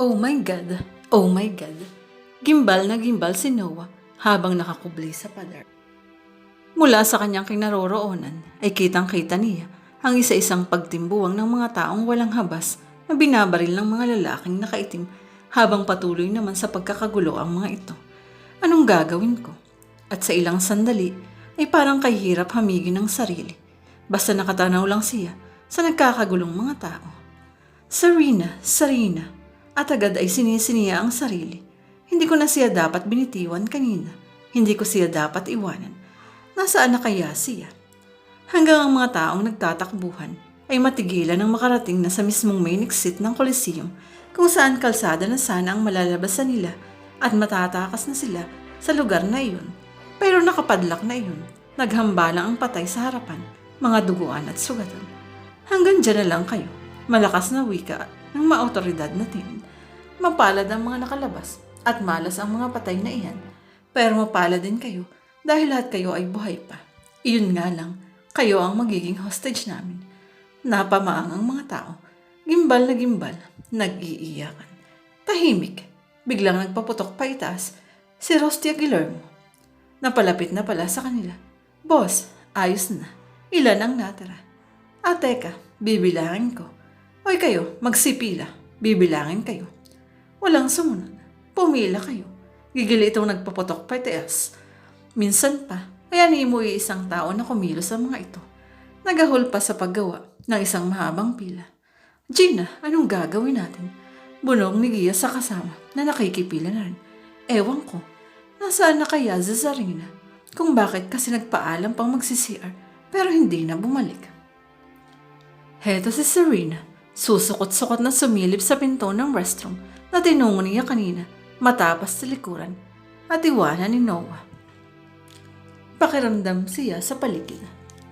Oh my God! Oh my God! Gimbal na gimbal si Noah habang nakakubli sa pader. Mula sa kanyang kinaroroonan ay kitang-kita niya ang isa-isang pagtimbuwang ng mga taong walang habas na binabaril ng mga lalaking nakaitim habang patuloy naman sa pagkakagulo ang mga ito. Anong gagawin ko? At sa ilang sandali ay parang kahirap hamigin ng sarili. Basta nakatanaw lang siya sa nagkakagulong mga tao. Sarina, Sarina, at agad ay sinisiniya ang sarili. Hindi ko na siya dapat binitiwan kanina. Hindi ko siya dapat iwanan. Nasaan na kaya siya? Hanggang ang mga taong nagtatakbuhan ay matigilan ng makarating na sa mismong main exit ng Coliseum kung saan kalsada na sana ang malalabasan nila at matatakas na sila sa lugar na iyon. Pero nakapadlak na iyon. Naghambalang ang patay sa harapan, mga duguan at sugatan. Hanggang dyan na lang kayo. Malakas na wika ng maautoridad na tingin. Mapalad ang mga nakalabas at malas ang mga patay na iyan. Pero mapalad din kayo dahil lahat kayo ay buhay pa. Iyon nga lang, kayo ang magiging hostage namin. Napamaang ang mga tao. Gimbal na gimbal, nag-iiyakan. Tahimik, biglang nagpaputok pa itaas si Rostia Guillermo. Napalapit na pala sa kanila. Boss, ayos na. Ilan ang natira? Ah, teka, bibilangin ko. Hoy kayo, magsipila. Bibilangin kayo. Walang sumunod. Pumila kayo. Gigili itong nagpaputok pa itaas. Minsan pa, kaya mo isang tao na kumilos sa mga ito. Nagahol pa sa paggawa ng isang mahabang pila. Gina, anong gagawin natin? Bunong ni Gia sa kasama na nakikipila na rin. Ewan ko, nasaan na kaya Zarina? Kung bakit kasi nagpaalam pang magsi-CR pero hindi na bumalik. Heto si Serena, susukot-sukot na sumilip sa pinto ng restroom na tinungo niya kanina matapas sa likuran at iwanan ni Noah. Pakiramdam siya sa paligid.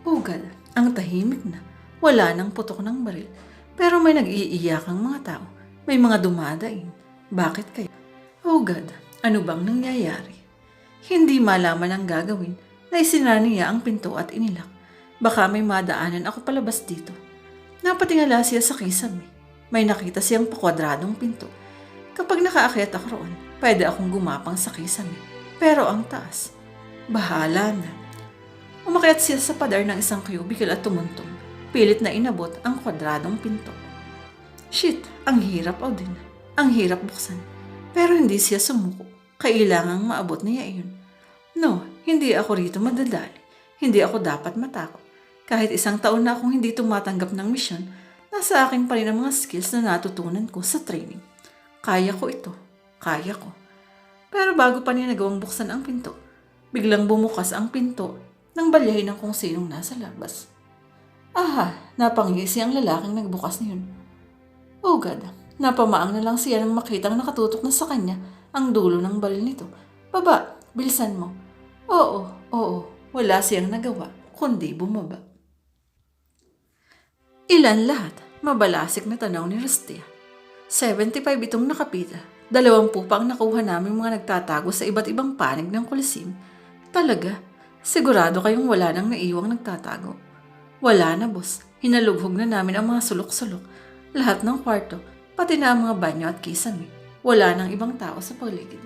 Pugad, ang tahimik na. Wala nang putok ng baril. Pero may nag-iiyakang mga tao. May mga dumadaing. Bakit kaya? Oh God, ano bang nangyayari? Hindi malaman ang gagawin na isinara niya ang pinto at inilak. Baka may madaanan ako palabas dito. Napatingala siya sa kisame. May nakita siyang pakwadradong pinto. Kapag nakaakyat ako roon, pwede akong gumapang sa kisame. Pero ang taas, bahala na. Umakyat siya sa padar ng isang cubicle at tumuntong. Pilit na inabot ang kwadradong pinto. Shit, ang hirap o din. Ang hirap buksan. Pero hindi siya sumuko. Kailangang maabot niya iyon. No, hindi ako rito madadali. Hindi ako dapat matakot. Kahit isang taon na akong hindi tumatanggap ng misyon, nasa akin pa rin ang mga skills na natutunan ko sa training. Kaya ko ito. Kaya ko. Pero bago pa niya nagawang buksan ang pinto, biglang bumukas ang pinto nang balyahin ng kung sinong nasa labas. Aha, napangisi ang lalaking nagbukas niyon. Oh God, napamaang na lang siya nang makitang nakatutok na sa kanya ang dulo ng baril nito. Baba, bilisan mo. Oo, oo, wala siyang nagawa, kundi bumaba. Ilan lahat? Mabalasik na tanaw ni Rustia. 75 itong nakapita. Dalawampu pa ang nakuha namin mga nagtatago sa iba't ibang panig ng kulisim. Talaga, sigurado kayong wala nang naiwang nagtatago. Wala na, boss. Hinalughog na namin ang mga sulok-sulok. Lahat ng kwarto, pati na ang mga banyo at kisame. Wala nang ibang tao sa paligid.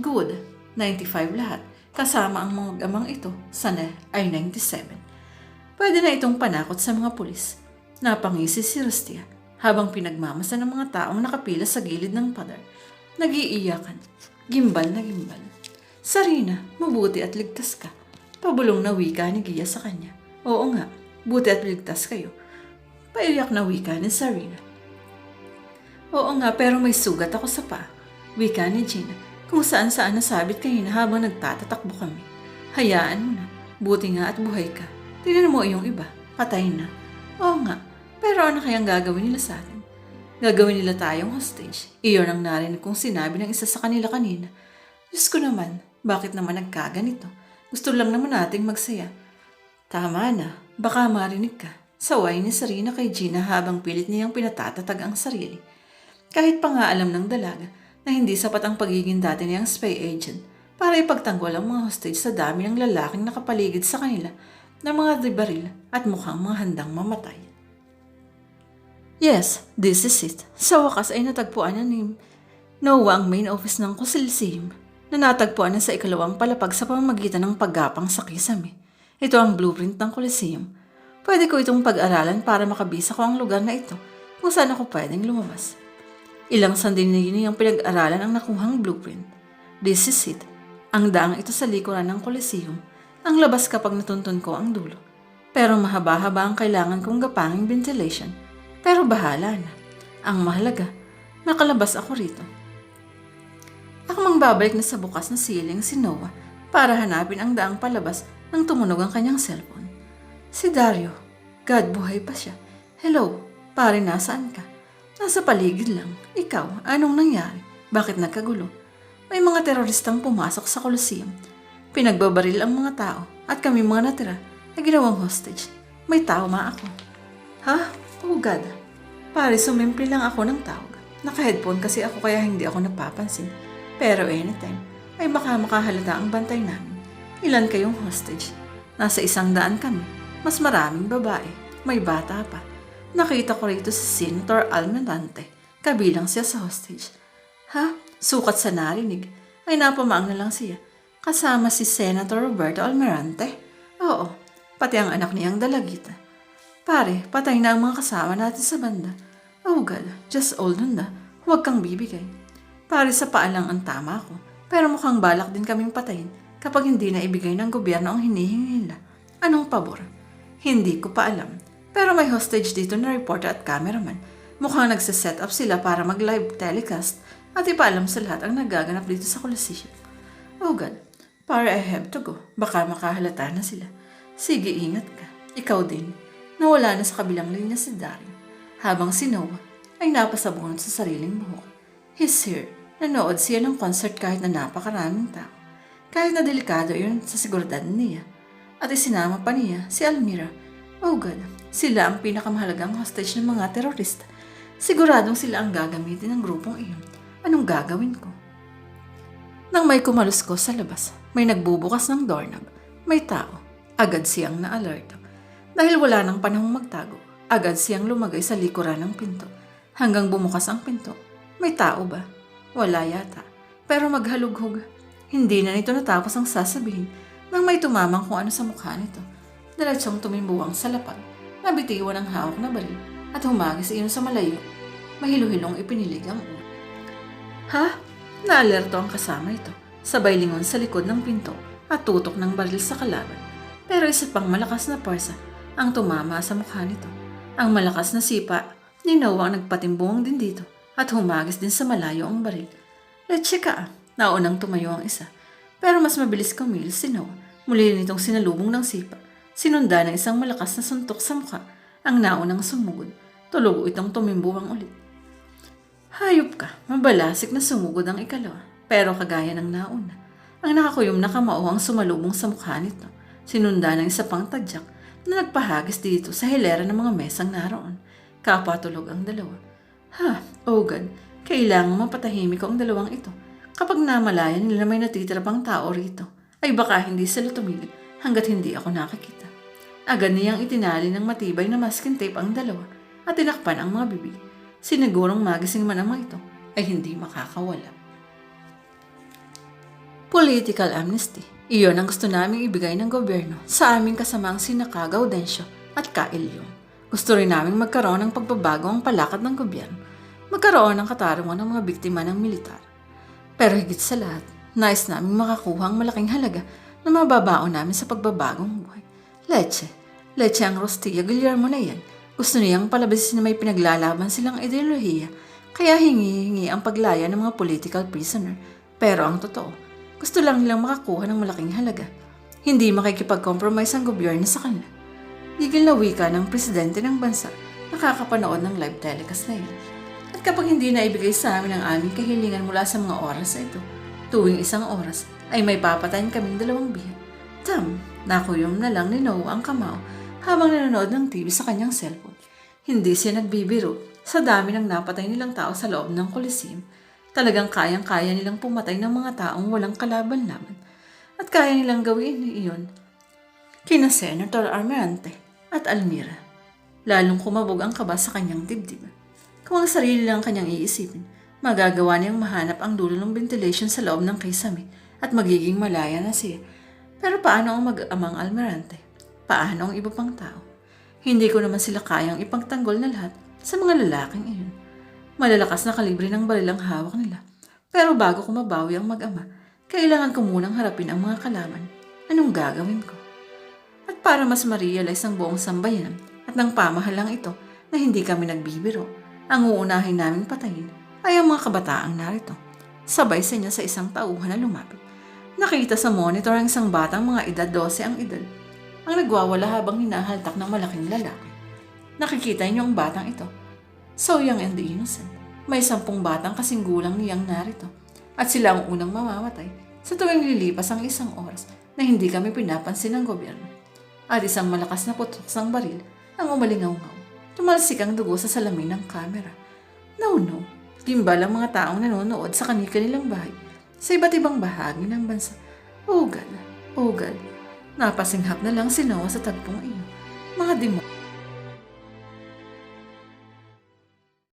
Good. 95 lahat. Kasama ang mga amang ito, sana ay 97. Pwede na itong panakot sa mga pulis. Napangisi si Rustia habang pinagmamasa ng mga taong nakapila sa gilid ng padar. Nagiiyakan. Gimbal na gimbal. Sarina, mabuti at ligtas ka. Pabulong na wika ni Gia sa kanya. Oo nga, buti at ligtas kayo. Paiyak na wika ni Sarina. Oo nga, pero may sugat ako sa paa. Wika ni Gina, kung saan saan nasabit kanina habang nagtatatakbo kami. Hayaan mo na, buti nga at buhay ka. Tingnan mo yung iba, patay na. Oo nga, pero ano kayang gagawin nila sa atin? Gagawin nila tayong hostage. Iyon ang narinig kong sinabi ng isa sa kanila kanina. Diyos ko naman, bakit naman nagkaganito? Gusto lang naman nating magsaya. Tama na, baka marinig ka. Saway ni Sarina kay Gina habang pilit niyang pinatatatag ang sarili. Kahit pa nga alam ng dalaga na hindi sapat ang pagiging dati niyang spy agent para ipagtanggol ang mga hostage sa dami ng lalaking nakapaligid sa kanila ng mga dibaril at mukhang mga handang mamatay. Yes, this is it. Sa wakas ay natagpuan na ni Noah ang main office ng Coliseum na natagpuan na sa ikalawang palapag sa pamamagitan ng paggapang sa kisame. Ito ang blueprint ng Coliseum. Pwede ko itong pag-aralan para makabisa ko ang lugar na ito kung saan ako pwedeng lumabas. Ilang sandinini ang pinag-aralan ang nakuhang blueprint. This is it. Ang daang ito sa likuran ng Coliseum. Ang labas kapag natuntun ko ang dulo. Pero mahaba-haba ang kailangan kong gapanging ventilation. Pero bahala na. Ang mahalaga, nakalabas ako rito. Ako mang babalik na sa bukas na ceiling si Noah para hanapin ang daang palabas nang tumunog ang kanyang cellphone. Si Dario. God, buhay pa siya. Hello, pare nasaan ka? Nasa paligid lang. Ikaw, anong nangyari? Bakit nagkagulo? May mga teroristang pumasok sa Coliseum. Pinagbabaril ang mga tao at kami mga natira ay ginawang hostage. May tao ma ako. Ha? Oh God. Pare, sumimpli lang ako ng tawag. Naka-headphone kasi ako kaya hindi ako napapansin. Pero anytime, ay baka makahalata ang bantay namin. Ilan kayong hostage? Nasa isang daan kami. Mas maraming babae. May bata pa. Nakita ko rito si Senator Almirante. Kabilang siya sa hostage. Ha? Sukat sa narinig. Ay napamaang na lang siya. Kasama si Senator Roberto Almirante. Oo, pati ang anak niyang dalagita. Pare, patay na ang mga kasama natin sa banda. Oh God, just hold on na. Huwag kang bibigay. Pare sa paalang ang tama ko. Pero mukhang balak din kaming patayin kapag hindi na ibigay ng gobyerno ang hinihingi nila. Anong pabor? Hindi ko pa alam. Pero may hostage dito na reporter at cameraman. Mukhang nagsiset up sila para mag-live telecast at ipaalam sa lahat ang nagaganap dito sa Coliseum. Oh God, para I have to go. Baka makahalata na sila. Sige, ingat ka. Ikaw din. Nawala na sa kabilang linya si Dario. Habang si Noah ay napasabunod sa sariling buhok. He's here. Nanood siya ng concert kahit na napakaraming tao. Kahit na delikado yun sa seguridad niya. At isinama pa niya si Almira. Oh God, sila ang pinakamahalagang hostage ng mga terorista. Siguradong sila ang gagamitin ng grupong iyon. Anong gagawin ko? Nang may kumalos ko sa labas, may nagbubukas ng doorknob. May tao. Agad siyang na-alert. Dahil wala nang panahong magtago, agad siyang lumagay sa likuran ng pinto. Hanggang bumukas ang pinto. May tao ba? Wala yata. Pero maghalughog. Hindi na nito natapos ang sasabihin nang may tumamang kung ano sa mukha nito. Diretsyong tumimbuwang sa lapag, nabitiwan ang hawak na baril at humagis iyon sa malayo. Mahilo-hilong ipinilig ang ulo. Ha? Naalerto ang kasama ito. Sabay lingon sa likod ng pinto at tutok ng baril sa kalaban. Pero isa pang malakas na parsa ang tumama sa mukha nito. Ang malakas na sipa ni Noah ang nagpatimbong din dito at humagis din sa malayo ang baril. Let's ka ah. Naunang tumayo ang isa. Pero mas mabilis kumilos si Noah. Muli nitong sinalubong ng sipa. Sinunda ng isang malakas na suntok sa mukha. Ang naunang sumugod. Tulugo itong tumimbuwang ulit. Hayop ka, mabalasik na sumugod ang ikalawa. Pero kagaya ng nauna, ang nakakuyom na kamao ang sumalubong sa mukha nito. Sinunda ng isa pang tadyak na nagpahagis dito sa hilera ng mga mesang naroon. Kapatulog ang dalawa. Ha, God, kailangan mapatahimik ko ang dalawang ito. Kapag namalayan nila may natitira pang tao rito, ay baka hindi sila tumigil hanggat hindi ako nakakita. Agad niyang itinali ng matibay na masking tape ang dalawa at tinakpan ang mga bibig. Sinigurong magising man ang mga ito ay hindi makakawala. Political amnesty. Iyon ang gusto naming ibigay ng gobyerno sa aming kasamaang sina Ka Gaudencio at Ka Ilyong. Gusto rin naming magkaroon ng pagbabago ang palakad ng gobyerno. Magkaroon ng katarungan ng mga biktima ng militar. Pero higit sa lahat, nais naming makakuha ang malaking halaga na mababaon namin sa pagbabagong buhay. Leche. Leche ang Rostilla Guillermo na yan. Gusto niyang palabasin na may pinaglalaban silang ideolohiya. Kaya hingi-hingi ang paglaya ng mga political prisoner. Pero ang totoo, gusto lang nilang makakuha ng malaking halaga. Hindi makikipag-compromise ang gobyerno sa kanila. Gigil na wika ng presidente ng bansa nakakapanood ng live telecast na yan. At kapag hindi na ibigay sa amin ang aming kahilingan mula sa mga oras na ito, tuwing isang oras ay may papatayin kaming dalawang biyan. Tam, nakuyom na lang ni Noah ang kamao habang nanonood ng TV sa kanyang cellphone. Hindi siya nagbibiro sa dami ng napatay nilang tao sa loob ng Coliseum. Talagang kayang-kaya nilang pumatay ng mga taong walang kalaban-laban. At kaya nilang gawin iyon kina Senator Armerante at Almira. Lalong kumabog ang kaba sa kanyang dibdib. Kung ang sarili lang kanyang iisipin, magagawa niyang mahanap ang dulo ng ventilation sa loob ng kisame at magiging malaya na siya. Pero paano ang mag-amang almirante? Paano ang iba pang tao? Hindi ko naman sila kayang ipagtanggol na lahat sa mga lalaking iyon. Malalakas na kalibre ng baril ang hawak nila. Pero bago ko mabawi ang mag-ama, kailangan ko munang harapin ang mga kalaban. Anong gagawin ko? At para mas ma-realize ang buong sambayan at ng pamahalang ito na hindi kami nagbibiro, ang uunahin naming patayin ay ang mga kabataang narito. Sabay sa niya sa isang tauhan na lumapit. Nakita sa monitor ang isang batang mga edad 12 ang edad. Ang nagwawala habang hinahaltak ng malaking lalaki. Nakikita niyo ang batang ito. So young and innocent. May sampung batang kasing gulang niyang narito. At sila ang unang mamamatay sa tuwing lilipas ang isang oras na hindi kami pinapansin ng gobyerno. At isang malakas na putok sang baril ang umalingaw-ngaw. Tumalsik ang dugo sa salamin ng kamera. No, no. Gimbal ang mga taong nanonood sa kanilang bahay sa iba't ibang bahagi ng bansa. Oh God, oh God. Napasinghap na lang si Noah sa tagpong iyon. Mga demo.